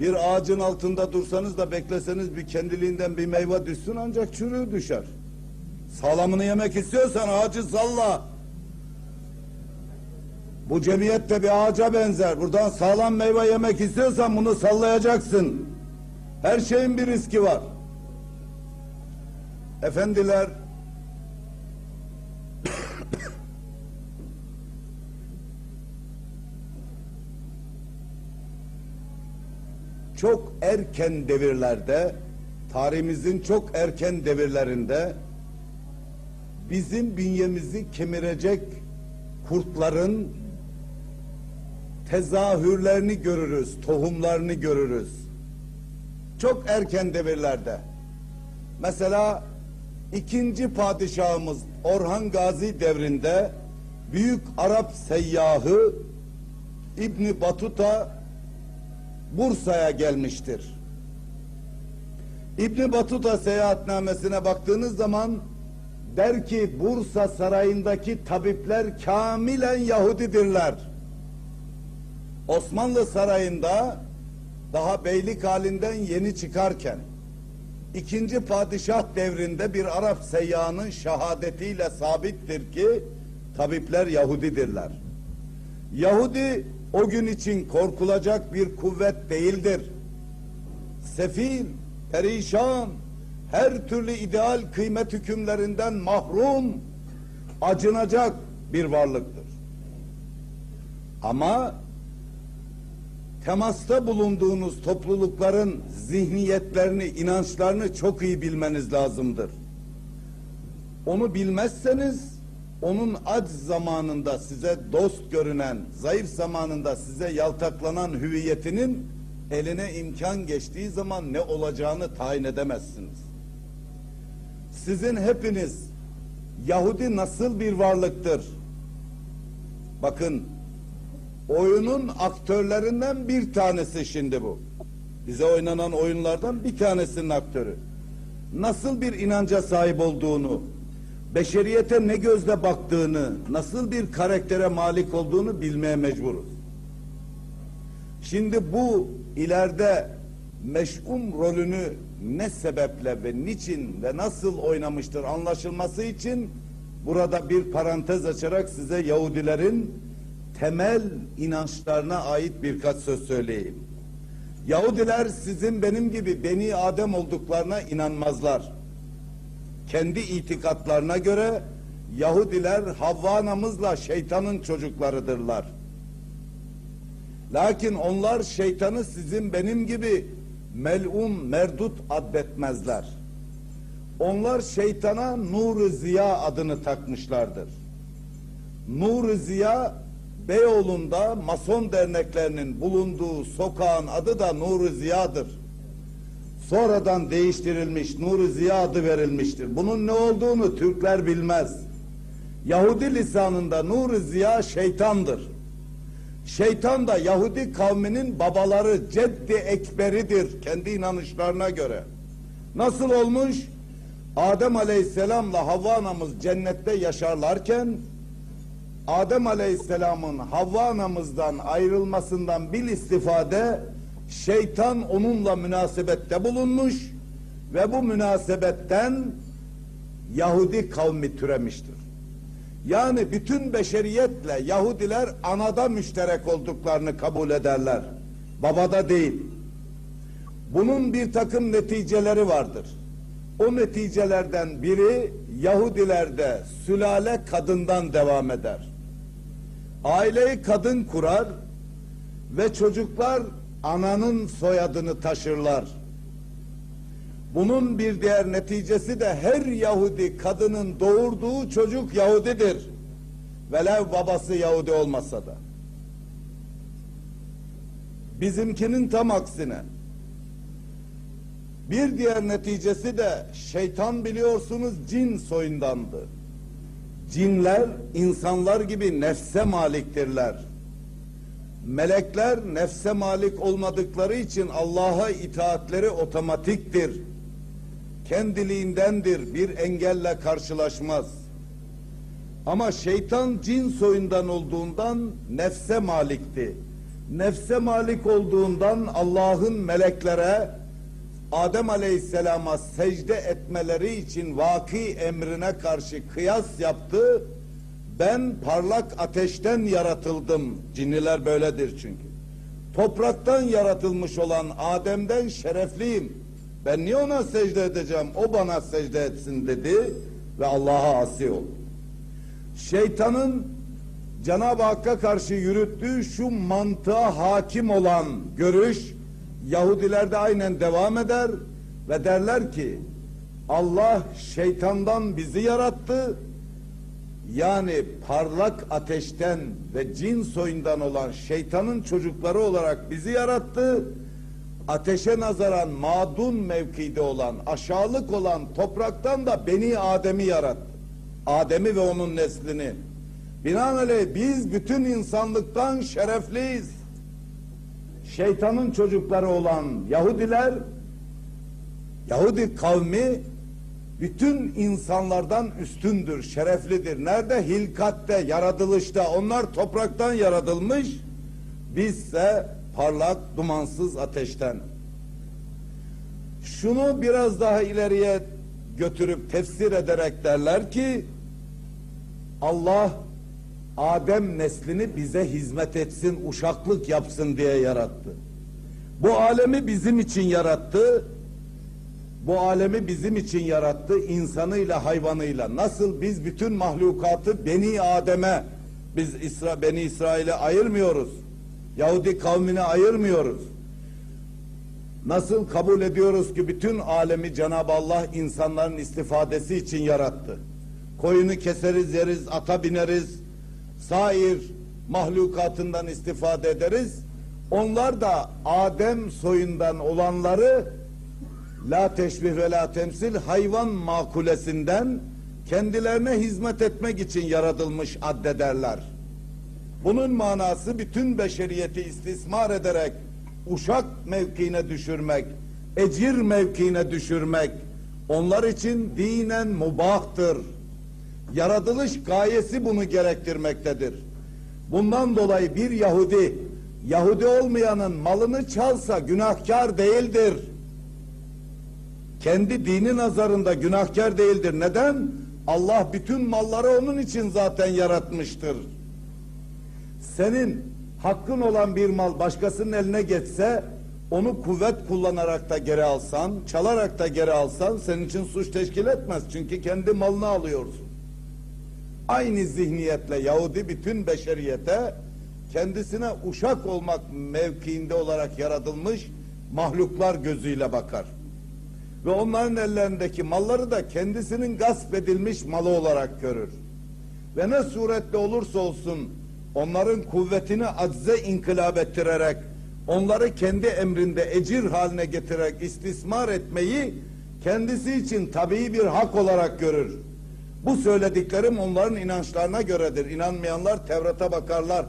Bir ağacın altında dursanız da bekleseniz bir kendiliğinden bir meyve düşsün ancak çürüğü düşer. Sağlamını yemek istiyorsan ağacı salla. Bu cemiyet de bir ağaca benzer. Buradan sağlam meyve yemek istiyorsan bunu sallayacaksın. Her şeyin bir riski var. Efendiler çok erken devirlerde tarihimizin çok erken devirlerinde bizim bünyemizi kemirecek kurtların tezahürlerini görürüz, tohumlarını görürüz. Çok erken devirlerde. Mesela ikinci padişahımız Orhan Gazi devrinde büyük Arap seyyahı İbni Batuta Bursa'ya gelmiştir. İbni Batuta seyahatnamesine baktığınız zaman der ki Bursa sarayındaki tabipler kamilen Yahudidirler. Osmanlı sarayında daha beylik halinden yeni çıkarken ikinci padişah devrinde bir Arap seyyahının şehadetiyle sabittir ki tabipler Yahudidirler. Yahudi o gün için korkulacak bir kuvvet değildir. Sefil, perişan, her türlü ideal kıymet hükümlerinden mahrum, acınacak bir varlıktır. Ama temasta bulunduğunuz toplulukların zihniyetlerini, inançlarını çok iyi bilmeniz lazımdır. Onu bilmezseniz onun aç zamanında size dost görünen, zayıf zamanında size yaltaklanan hüviyetinin eline imkan geçtiği zaman ne olacağını tayin edemezsiniz. Sizin hepiniz Yahudi nasıl bir varlıktır? Bakın oyunun aktörlerinden bir tanesi şimdi bu. Bize oynanan oyunlardan bir tanesinin aktörü. Nasıl bir inanca sahip olduğunu, beşeriyete ne gözle baktığını, nasıl bir karaktere malik olduğunu bilmeye mecburuz. Şimdi bu ileride meş'um rolünü ne sebeple ve niçin ve nasıl oynamıştır anlaşılması için burada bir parantez açarak size Yahudilerin temel inançlarına ait birkaç söz söyleyeyim. Yahudiler sizin benim gibi beni Adem olduklarına inanmazlar. Kendi itikatlarına göre Yahudiler Havva anamızla şeytanın çocuklarıdırlar. Lakin onlar şeytanı sizin benim gibi melun merdut addetmezler. Onlar şeytana nur Ziya adını takmışlardır. nur Ziya Beyoğlu'nda mason derneklerinin bulunduğu sokağın adı da nur Ziya'dır. Sonradan değiştirilmiş nur Ziya adı verilmiştir. Bunun ne olduğunu Türkler bilmez. Yahudi lisanında nur Ziya şeytandır. Şeytan da Yahudi kavminin babaları ceddi ekberidir kendi inanışlarına göre. Nasıl olmuş? Adem Aleyhisselam'la Havva anamız cennette yaşarlarken Adem Aleyhisselam'ın Havva anamızdan ayrılmasından bil istifade şeytan onunla münasebette bulunmuş ve bu münasebetten Yahudi kavmi türemiştir. Yani bütün beşeriyetle Yahudiler anada müşterek olduklarını kabul ederler. Babada değil. Bunun bir takım neticeleri vardır. O neticelerden biri Yahudilerde sülale kadından devam eder. Aileyi kadın kurar ve çocuklar ananın soyadını taşırlar. Bunun bir diğer neticesi de her Yahudi kadının doğurduğu çocuk Yahudidir. Velev babası Yahudi olmasa da. Bizimkinin tam aksine. Bir diğer neticesi de şeytan biliyorsunuz cin soyundandı. Cinler insanlar gibi nefse maliktirler. Melekler nefse malik olmadıkları için Allah'a itaatleri otomatiktir. Kendiliğindendir. Bir engelle karşılaşmaz. Ama şeytan cin soyundan olduğundan nefse malikti. nefse malik olduğundan Allah'ın meleklere Adem Aleyhisselam'a secde etmeleri için vaki emrine karşı kıyas yaptı. Ben parlak ateşten yaratıldım. Cinniler böyledir çünkü. Topraktan yaratılmış olan Adem'den şerefliyim. Ben niye ona secde edeceğim? O bana secde etsin dedi ve Allah'a asi oldu. Şeytanın Cenab-ı Hakk'a karşı yürüttüğü şu mantığa hakim olan görüş Yahudilerde aynen devam eder ve derler ki Allah şeytandan bizi yarattı yani parlak ateşten ve cin soyundan olan şeytanın çocukları olarak bizi yarattı. Ateşe nazaran madun mevkide olan, aşağılık olan topraktan da Beni Adem'i yarattı. Adem'i ve onun neslini. Binaenaleyh biz bütün insanlıktan şerefliyiz. Şeytanın çocukları olan Yahudiler, Yahudi kavmi bütün insanlardan üstündür, şereflidir. Nerede? Hilkatte, yaratılışta. Onlar topraktan yaratılmış. Bizse parlak, dumansız ateşten. Şunu biraz daha ileriye götürüp tefsir ederek derler ki Allah Adem neslini bize hizmet etsin, uşaklık yapsın diye yarattı. Bu alemi bizim için yarattı. Bu alemi bizim için yarattı insanıyla hayvanıyla. Nasıl biz bütün mahlukatı Beni Adem'e biz İsra Beni İsrail'e ayırmıyoruz. Yahudi kavmine ayırmıyoruz. Nasıl kabul ediyoruz ki bütün alemi Cenab-ı Allah insanların istifadesi için yarattı. Koyunu keseriz, yeriz, ata bineriz, sair mahlukatından istifade ederiz. Onlar da Adem soyundan olanları la teşbih ve la temsil hayvan makulesinden kendilerine hizmet etmek için yaratılmış addederler. Bunun manası bütün beşeriyeti istismar ederek uşak mevkiine düşürmek, ecir mevkiine düşürmek onlar için dinen mubahtır. Yaratılış gayesi bunu gerektirmektedir. Bundan dolayı bir Yahudi, Yahudi olmayanın malını çalsa günahkar değildir. Kendi dini nazarında günahkar değildir. Neden? Allah bütün malları onun için zaten yaratmıştır. Senin hakkın olan bir mal başkasının eline geçse onu kuvvet kullanarak da geri alsan, çalarak da geri alsan senin için suç teşkil etmez. Çünkü kendi malını alıyorsun. Aynı zihniyetle Yahudi bütün beşeriyete kendisine uşak olmak mevkiinde olarak yaratılmış mahluklar gözüyle bakar. Ve onların ellerindeki malları da kendisinin gasp edilmiş malı olarak görür. Ve ne surette olursa olsun onların kuvvetini acze inkılap ettirerek, onları kendi emrinde ecir haline getirerek istismar etmeyi kendisi için tabii bir hak olarak görür. Bu söylediklerim onların inançlarına göredir. İnanmayanlar Tevrat'a bakarlar.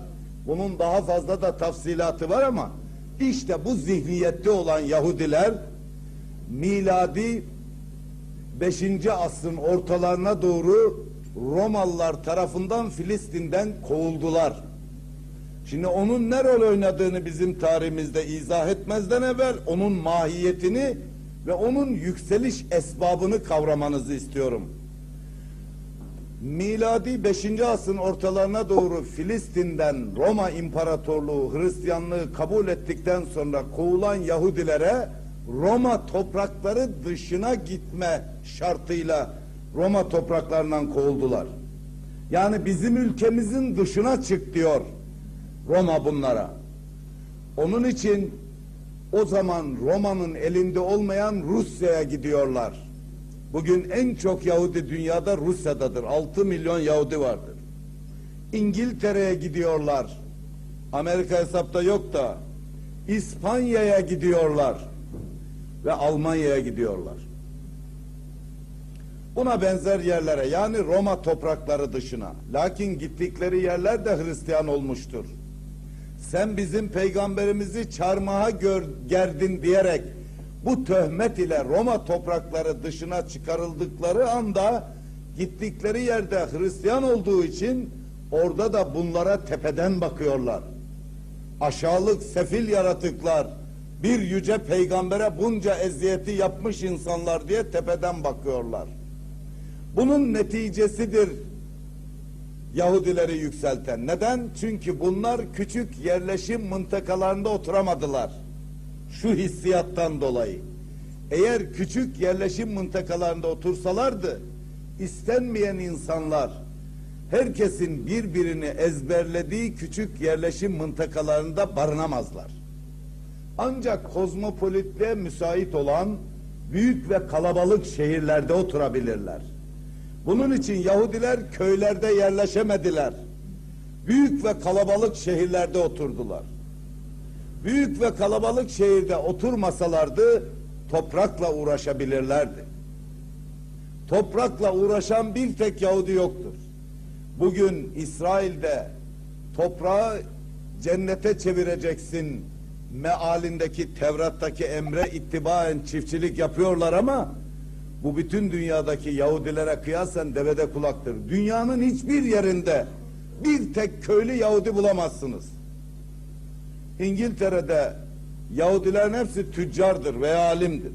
Bunun daha fazla da tafsilatı var ama işte bu zihniyette olan Yahudiler miladi 5. asrın ortalarına doğru Romalılar tarafından Filistin'den kovuldular. Şimdi onun ne rol oynadığını bizim tarihimizde izah etmezden evvel onun mahiyetini ve onun yükseliş esbabını kavramanızı istiyorum. Miladi 5. asrın ortalarına doğru Filistin'den Roma İmparatorluğu Hristiyanlığı kabul ettikten sonra kovulan Yahudilere Roma toprakları dışına gitme şartıyla Roma topraklarından kovuldular. Yani bizim ülkemizin dışına çık diyor Roma bunlara. Onun için o zaman Roma'nın elinde olmayan Rusya'ya gidiyorlar. Bugün en çok Yahudi dünyada Rusya'dadır. 6 milyon Yahudi vardır. İngiltere'ye gidiyorlar. Amerika hesapta yok da İspanya'ya gidiyorlar ve Almanya'ya gidiyorlar. Buna benzer yerlere yani Roma toprakları dışına. Lakin gittikleri yerler de Hristiyan olmuştur. Sen bizim peygamberimizi çarmıha gör, gerdin diyerek bu töhmet ile Roma toprakları dışına çıkarıldıkları anda gittikleri yerde Hristiyan olduğu için orada da bunlara tepeden bakıyorlar. aşağılık sefil yaratıklar bir yüce peygambere bunca eziyeti yapmış insanlar diye tepeden bakıyorlar. Bunun neticesidir Yahudileri yükselten. Neden? Çünkü bunlar küçük yerleşim mıntıkalarında oturamadılar. Şu hissiyattan dolayı. Eğer küçük yerleşim mıntıkalarında otursalardı, istenmeyen insanlar, herkesin birbirini ezberlediği küçük yerleşim mıntıkalarında barınamazlar. Ancak kozmopolitliğe müsait olan büyük ve kalabalık şehirlerde oturabilirler. Bunun için Yahudiler köylerde yerleşemediler. Büyük ve kalabalık şehirlerde oturdular. Büyük ve kalabalık şehirde oturmasalardı toprakla uğraşabilirlerdi. Toprakla uğraşan bir tek Yahudi yoktur. Bugün İsrail'de toprağı cennete çevireceksin mealindeki Tevrat'taki emre ittibaen çiftçilik yapıyorlar ama bu bütün dünyadaki Yahudilere kıyasen devede kulaktır. Dünyanın hiçbir yerinde bir tek köylü Yahudi bulamazsınız. İngiltere'de Yahudilerin hepsi tüccardır veya alimdir.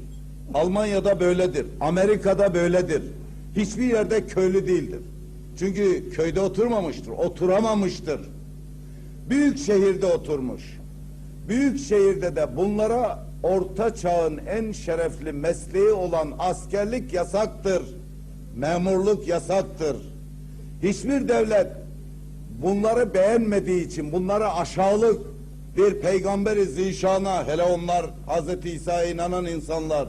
Almanya'da böyledir. Amerika'da böyledir. Hiçbir yerde köylü değildir. Çünkü köyde oturmamıştır, oturamamıştır. Büyük şehirde oturmuş. Büyük şehirde de bunlara orta çağın en şerefli mesleği olan askerlik yasaktır. Memurluk yasaktır. Hiçbir devlet bunları beğenmediği için bunlara aşağılık bir peygamberi zişana hele onlar Hazreti İsa'ya inanan insanlar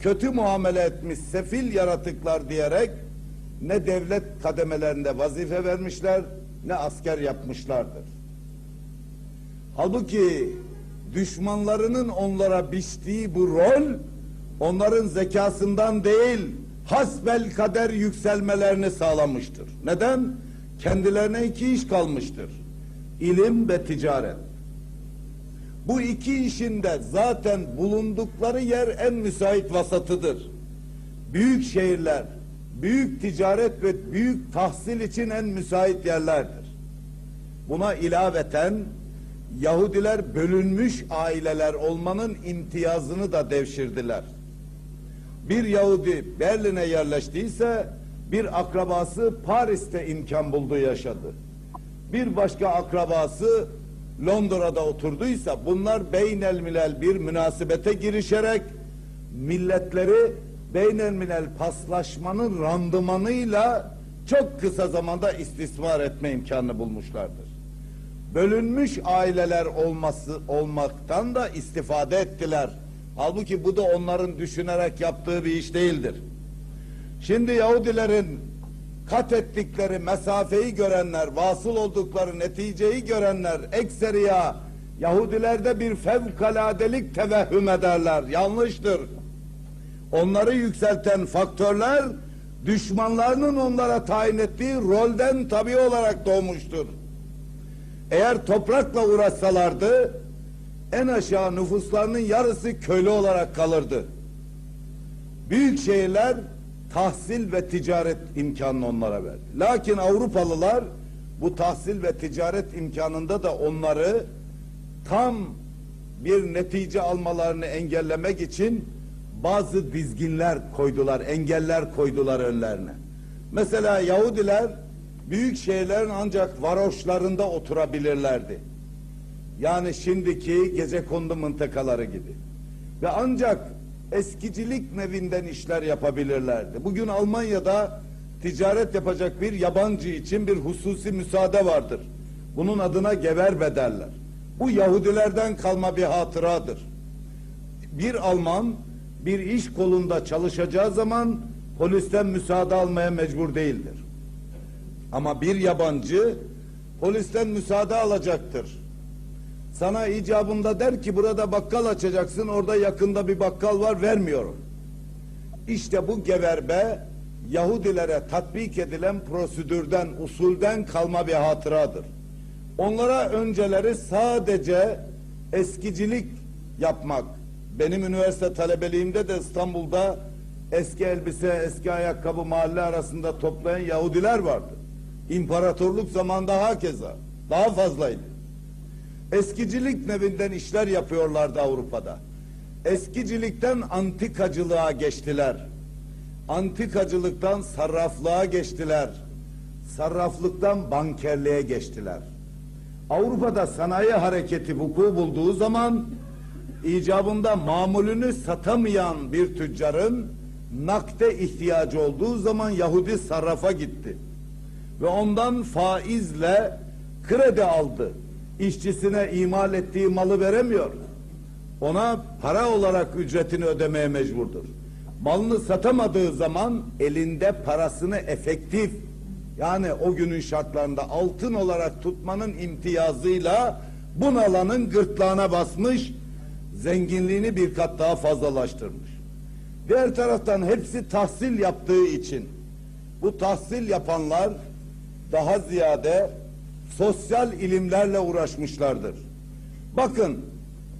kötü muamele etmiş sefil yaratıklar diyerek ne devlet kademelerinde vazife vermişler ne asker yapmışlardır. Halbuki düşmanlarının onlara biçtiği bu rol onların zekasından değil hasbel kader yükselmelerini sağlamıştır. Neden? Kendilerine iki iş kalmıştır. İlim ve ticaret. Bu iki işin de zaten bulundukları yer en müsait vasatıdır. Büyük şehirler, büyük ticaret ve büyük tahsil için en müsait yerlerdir. Buna ilaveten Yahudiler bölünmüş aileler olmanın imtiyazını da devşirdiler. Bir Yahudi Berlin'e yerleştiyse bir akrabası Paris'te imkan buldu yaşadı. Bir başka akrabası Londra'da oturduysa bunlar beynel milel bir münasebete girişerek milletleri beynel milel paslaşmanın randımanıyla çok kısa zamanda istismar etme imkanını bulmuşlardır. Bölünmüş aileler olması olmaktan da istifade ettiler. Halbuki bu da onların düşünerek yaptığı bir iş değildir. Şimdi Yahudilerin kat ettikleri mesafeyi görenler, vasıl oldukları neticeyi görenler ekseriya Yahudilerde bir fevkaladelik tevehhüm ederler. Yanlıştır. Onları yükselten faktörler düşmanlarının onlara tayin ettiği rolden tabi olarak doğmuştur. Eğer toprakla uğraşsalardı en aşağı nüfuslarının yarısı köylü olarak kalırdı. Büyük şehirler tahsil ve ticaret imkanını onlara verdi. Lakin Avrupalılar bu tahsil ve ticaret imkanında da onları tam bir netice almalarını engellemek için bazı dizginler koydular, engeller koydular önlerine. Mesela Yahudiler büyük şehirlerin ancak varoşlarında oturabilirlerdi. Yani şimdiki gece kondu mıntıkaları gibi. Ve ancak eskicilik nevinden işler yapabilirlerdi. Bugün Almanya'da ticaret yapacak bir yabancı için bir hususi müsaade vardır. Bunun adına geverbe derler. Bu Yahudilerden kalma bir hatıradır. Bir Alman bir iş kolunda çalışacağı zaman polisten müsaade almaya mecbur değildir. Ama bir yabancı polisten müsaade alacaktır. Sana icabında der ki burada bakkal açacaksın orada yakında bir bakkal var vermiyorum. İşte bu geverbe Yahudilere tatbik edilen prosedürden, usulden kalma bir hatıradır. Onlara önceleri sadece eskicilik yapmak. Benim üniversite talebeliğimde de İstanbul'da eski elbise, eski ayakkabı mahalle arasında toplayan Yahudiler vardı. İmparatorluk zamanında hakeza. Daha fazlaydı. Eskicilik nevinden işler yapıyorlardı Avrupa'da. Eskicilikten antikacılığa geçtiler. Antikacılıktan sarraflığa geçtiler. Sarraflıktan bankerliğe geçtiler. Avrupa'da sanayi hareketi vuku bulduğu zaman icabında mamulünü satamayan bir tüccarın nakde ihtiyacı olduğu zaman Yahudi sarrafa gitti. Ve ondan faizle kredi aldı. İşçisine imal ettiği malı veremiyor. Ona para olarak ücretini ödemeye mecburdur. Malını satamadığı zaman elinde parasını efektif yani o günün şartlarında altın olarak tutmanın imtiyazıyla bunalanın gırtlağına basmış, zenginliğini bir kat daha fazlalaştırmış. Diğer taraftan hepsi tahsil yaptığı için bu tahsil yapanlar daha ziyade sosyal ilimlerle uğraşmışlardır. Bakın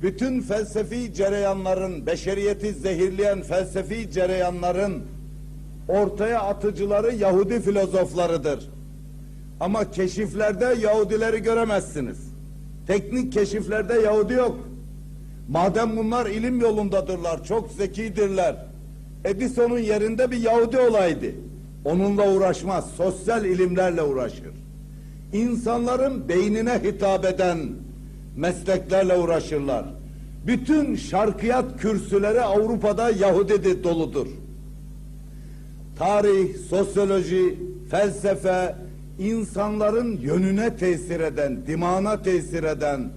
bütün felsefi cereyanların, beşeriyeti zehirleyen felsefi cereyanların ortaya atıcıları Yahudi filozoflarıdır. Ama keşiflerde Yahudileri göremezsiniz. Teknik keşiflerde Yahudi yok. Madem bunlar ilim yolundadırlar, çok zekidirler. Edison'un yerinde bir Yahudi olaydı. Onunla uğraşmaz, sosyal ilimlerle uğraşır. İnsanların beynine hitap eden mesleklerle uğraşırlar. Bütün şarkıyat kürsüleri Avrupa'da Yahudi doludur. Tarih, sosyoloji, felsefe, insanların yönüne tesir eden, dimağına tesir eden,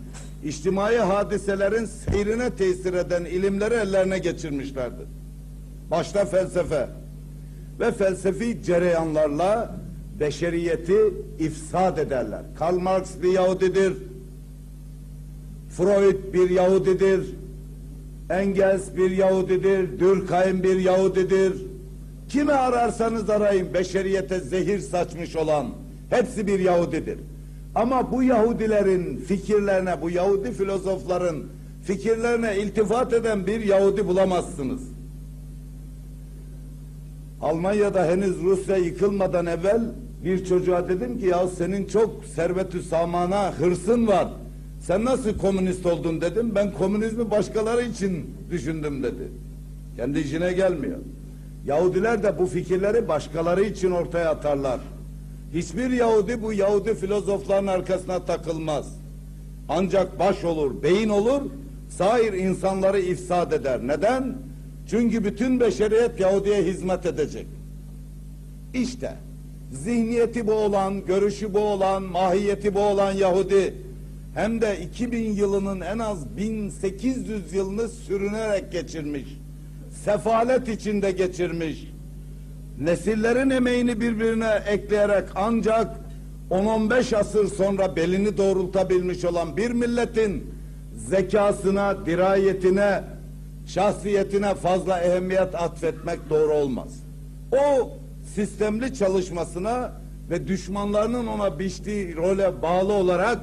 içtimai hadiselerin seyrine tesir eden ilimleri ellerine geçirmişlerdir. Başta felsefe ve felsefi cereyanlarla beşeriyeti ifsad ederler. Karl Marx bir Yahudidir. Freud bir Yahudidir. Engels bir Yahudidir. Durkheim bir Yahudidir. Kimi ararsanız arayın beşeriyete zehir saçmış olan hepsi bir Yahudidir. Ama bu Yahudilerin fikirlerine, bu Yahudi filozofların fikirlerine iltifat eden bir Yahudi bulamazsınız. Almanya'da henüz Rusya yıkılmadan evvel bir çocuğa dedim ki ya senin çok servetü samana hırsın var. Sen nasıl komünist oldun dedim. Ben komünizmi başkaları için düşündüm dedi. Kendi işine gelmiyor. Yahudiler de bu fikirleri başkaları için ortaya atarlar. Hiçbir Yahudi bu Yahudi filozofların arkasına takılmaz. Ancak baş olur, beyin olur, sair insanları ifsad eder. Neden? Çünkü bütün beşeriyet Yahudi'ye hizmet edecek. İşte zihniyeti bu olan, görüşü bu olan, mahiyeti bu olan Yahudi hem de 2000 yılının en az 1800 yılını sürünerek geçirmiş. Sefalet içinde geçirmiş. Nesillerin emeğini birbirine ekleyerek ancak 10-15 asır sonra belini doğrultabilmiş olan bir milletin zekasına, dirayetine, şahsiyetine fazla ehemmiyet atfetmek doğru olmaz. O sistemli çalışmasına ve düşmanlarının ona biçtiği role bağlı olarak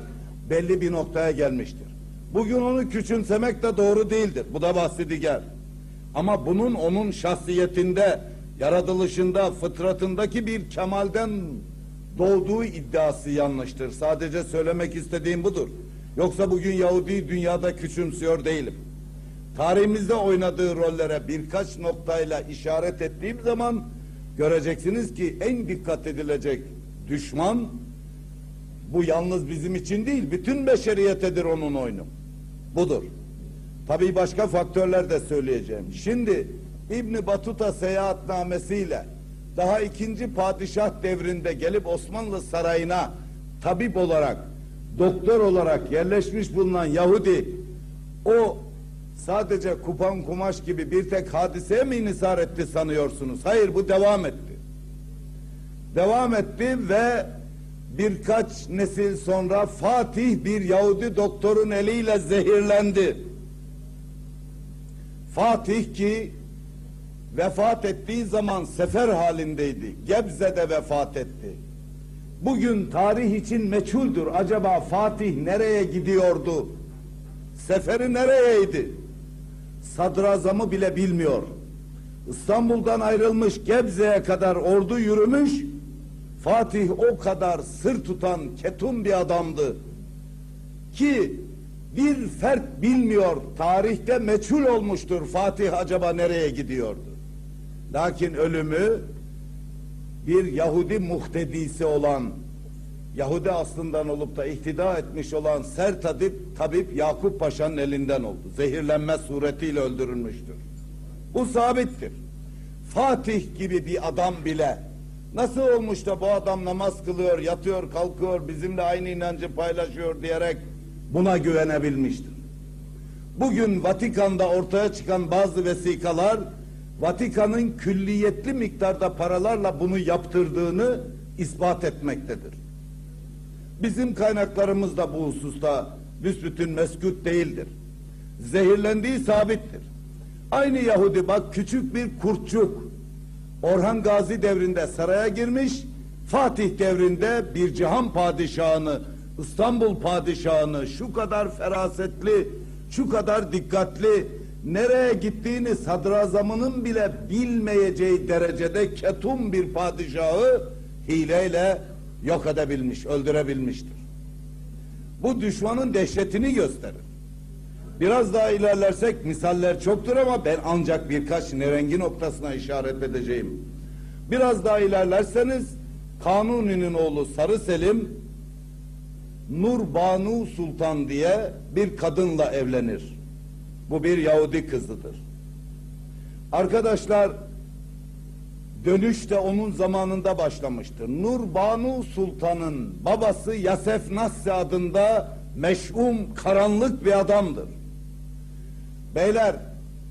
belli bir noktaya gelmiştir. Bugün onu küçümsemek de doğru değildir. Bu da bahsi diğer. Ama bunun onun şahsiyetinde, yaratılışında, fıtratındaki bir kemalden doğduğu iddiası yanlıştır. Sadece söylemek istediğim budur. Yoksa bugün Yahudi dünyada küçümsüyor değilim. Tarihimizde oynadığı rollere birkaç noktayla işaret ettiğim zaman göreceksiniz ki en dikkat edilecek düşman bu yalnız bizim için değil, bütün beşeriyetedir onun oyunu. Budur. Tabii başka faktörler de söyleyeceğim. Şimdi İbni Batuta seyahatnamesiyle daha ikinci padişah devrinde gelip Osmanlı sarayına tabip olarak, doktor olarak yerleşmiş bulunan Yahudi o sadece kupan kumaş gibi bir tek hadiseye mi inisar etti sanıyorsunuz? Hayır bu devam etti. Devam etti ve birkaç nesil sonra Fatih bir Yahudi doktorun eliyle zehirlendi. Fatih ki vefat ettiği zaman sefer halindeydi. Gebze'de vefat etti. Bugün tarih için meçhuldür. Acaba Fatih nereye gidiyordu? Seferi nereyeydi? Sadrazamı bile bilmiyor. İstanbul'dan ayrılmış Gebze'ye kadar ordu yürümüş. Fatih o kadar sır tutan ketum bir adamdı ki Bir fert bilmiyor, tarihte meçhul olmuştur Fatih acaba nereye gidiyordu. Lakin ölümü bir Yahudi muhtedisi olan, Yahudi aslından olup da ihtida etmiş olan Sertadip Tabip Yakup Paşa'nın elinden oldu. Zehirlenme suretiyle öldürülmüştür. Bu sabittir. Fatih gibi bir adam bile nasıl olmuş da bu adam namaz kılıyor, yatıyor, kalkıyor, bizimle aynı inancı paylaşıyor diyerek buna güvenebilmiştir. Bugün Vatikan'da ortaya çıkan bazı vesikalar Vatikan'ın külliyetli miktarda paralarla bunu yaptırdığını ispat etmektedir. Bizim kaynaklarımız da bu hususta büsbütün meskut değildir. Zehirlendiği sabittir. Aynı Yahudi bak küçük bir kurtçuk. Orhan Gazi devrinde saraya girmiş, Fatih devrinde bir cihan padişahını, İstanbul padişahını şu kadar ferasetli, şu kadar dikkatli, nereye gittiğini sadrazamının bile bilmeyeceği derecede ketum bir padişahı hileyle yok edebilmiş, öldürebilmiştir. Bu düşmanın dehşetini gösterir. Biraz daha ilerlersek misaller çoktur ama ben ancak birkaç nerengi noktasına işaret edeceğim. Biraz daha ilerlerseniz Kanuni'nin oğlu Sarı Selim Nur Banu Sultan diye bir kadınla evlenir. Bu bir Yahudi kızıdır. Arkadaşlar dönüş de onun zamanında başlamıştır. Nur Banu Sultan'ın babası Yasef Nassi adında meş'um karanlık bir adamdır. Beyler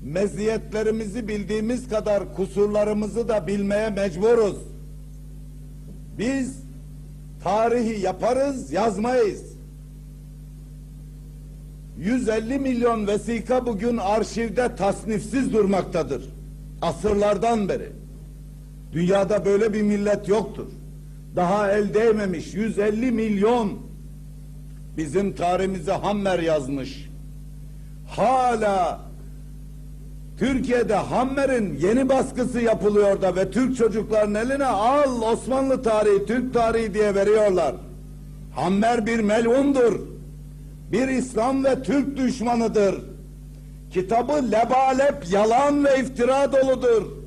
meziyetlerimizi bildiğimiz kadar kusurlarımızı da bilmeye mecburuz. Biz tarihi yaparız, yazmayız. 150 milyon vesika bugün arşivde tasnifsiz durmaktadır. Asırlardan beri. Dünyada böyle bir millet yoktur. Daha el değmemiş 150 milyon bizim tarihimize Hammer yazmış. Hala Türkiye'de Hammer'in yeni baskısı yapılıyor da ve Türk çocukların eline al Osmanlı tarihi, Türk tarihi diye veriyorlar. Hammer bir melundur. Bir İslam ve Türk düşmanıdır. Kitabı lebalep yalan ve iftira doludur.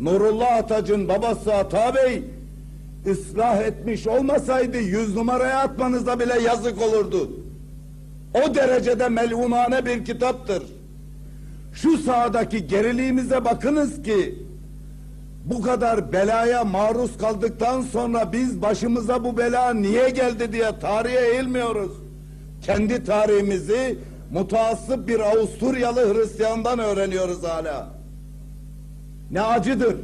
Nurullah Atac'ın babası Ata Bey ıslah etmiş olmasaydı yüz numaraya atmanıza bile yazık olurdu. O derecede melunane bir kitaptır. Şu sahadaki geriliğimize bakınız ki bu kadar belaya maruz kaldıktan sonra biz başımıza bu bela niye geldi diye tarihe eğilmiyoruz. Kendi tarihimizi mutaassıp bir Avusturyalı Hristiyandan öğreniyoruz hala. Ne acıdır.